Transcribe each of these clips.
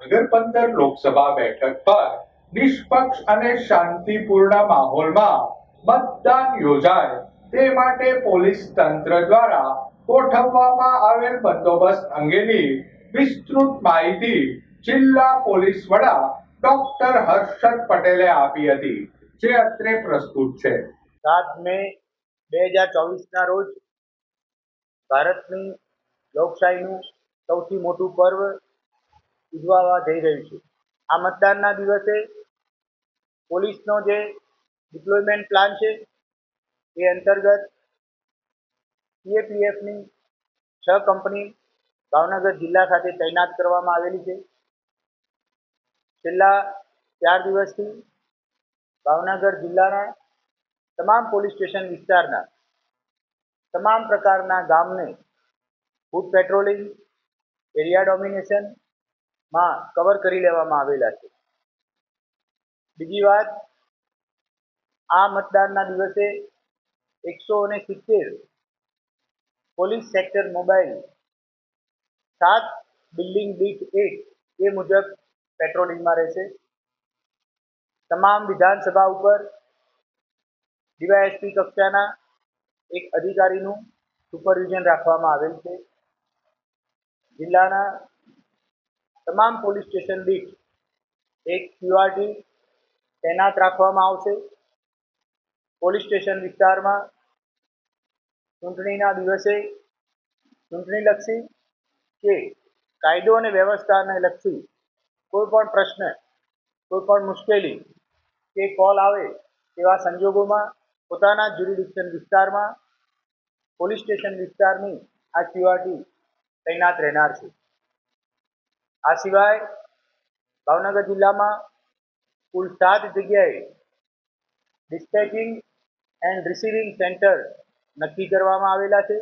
ભાવનગર પંદર લોકસભા બેઠક પર નિષ્પક્ષ અને શાંતિપૂર્ણ માહોલમાં મતદાન યોજાય. તે માટે પોલીસ તંત્ર દ્વારા ગોઠવવામાં આવેલ બંદોબસ્ત અંગેની વિસ્તૃત માહિતી જિલ્લા પોલીસ વડા ડોક્ટર હર્ષદ પટેલે આપી હતી, જે અત્રે પ્રસ્તુત છે. સાત મે બે હજાર ચોવીસના રોજ ભારતની લોકશાહીનું સૌથી મોટું પર્વ ઉજવાવા જઈ રહ્યું છે. આ મતદાનના દિવસે પોલીસનો જે ડિપ્લોયમેન્ટ પ્લાન છે, એ અંતર્ગત સીએપીએફની છ કંપની ભાવનગર જિલ્લા ખાતે તૈનાત કરવામાં આવેલી છે. છેલ્લા ચાર દિવસથી ભાવનગર જિલ્લાના તમામ પોલીસ સ્ટેશન વિસ્તારના તમામ પ્રકારના ગામને ફૂડ પેટ્રોલિંગ એરિયા ડોમિનેશનમાં કવર કરી લેવામાં આવેલા છે. બીજી વાત, આ મતદાનના દિવસે એકસો અને સિત્તેર પોલીસ સેક્ટર મોબાઈલ સાત બિલ્ડિંગ દીઠ એક એ મુજબ પેટ્રોલિંગમાં રહેશે. તમામ વિધાનસભા ઉપર ડીવાયએસપી કક્ષાના એક અધિકારીનું સુપરવિઝન રાખવામાં આવેલ છે. જિલ્લાના તમામ પોલીસ સ્ટેશન દીઠ એક ક્યુઆરટી તૈનાત રાખવામાં આવશે. પોલીસ સ્ટેશન વિસ્તારમાં ચૂંટણીના દિવસે ચૂંટણીલક્ષી કે કાયદો અને વ્યવસ્થાને લક્ષી કોઈ પણ પ્રશ્ન, કોઈ પણ મુશ્કેલી કે કોલ આવે તેવા સંજોગોમાં પોતાના જ્યુરિડિક્શન વિસ્તારમાં, પોલીસ સ્ટેશન વિસ્તારની આ ક્યુઆરટી તૈનાત રહેનાર છે. આ સિવાય ભાવનગર જિલ્લામાં કુલ સાત જગ્યાએ ડિસ્પેચિંગ એન્ડ રિસીવિંગ સેન્ટર નક્કી કરવામાં આવેલા છે.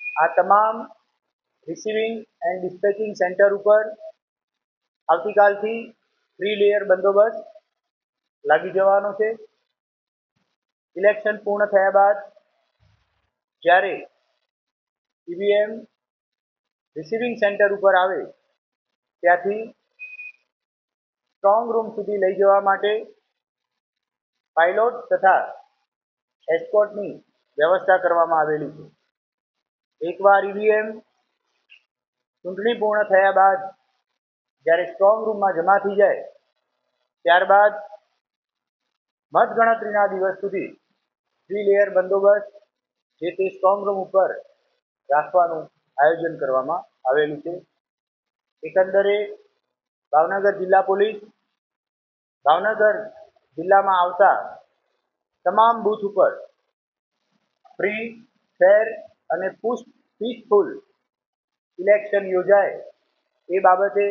આ તમામ રિસીવિંગ એન્ડ ડિસ્પેચિંગ સેન્ટર ઉપર આવતીકાલથી થ્રી લેયર બંદોબસ્ત લાગી જવાનો છે. ઇલેક્શન પૂર્ણ થયા બાદ જ્યારે ઈવીએમ રિસીવિંગ સેન્ટર ઉપર આવે ત્યાંથી સ્ટ્રોંગ રૂમ સુધી લઈ જવા માટે પાઇલોટ તથા એસ્કોર્ટની વ્યવસ્થા કરવામાં આવેલી છે. એકવાર ઈવીએમ ચૂંટણી પૂર્ણ થયા બાદ જ્યારે સ્ટ્રોંગ રૂમમાં જમા થઈ જાય, ત્યારબાદ મતગણતરીના દિવસ સુધી થ્રી લેયર બંદોબસ્ત જે તે સ્ટ્રોંગ રૂમ ઉપર રાખવાનું આયોજન કરવામાં આવેલું છે. એકંદરે ભાવનગર જિલ્લા પોલીસ ભાવનગર જિલ્લામાં આવતા તમામ બૂથ ઉપર ફ્રી ફેર અને પુષ્પ પીસફુલ ઇલેક્શન યોજાય એ બાબતે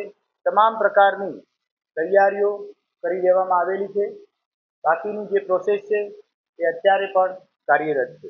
તમામ પ્રકારની તૈયારીઓ કરી દેવામાં આવેલી છે. બાકીની જે પ્રોસેસ છે એ અત્યારે પણ કાર્યરત છે.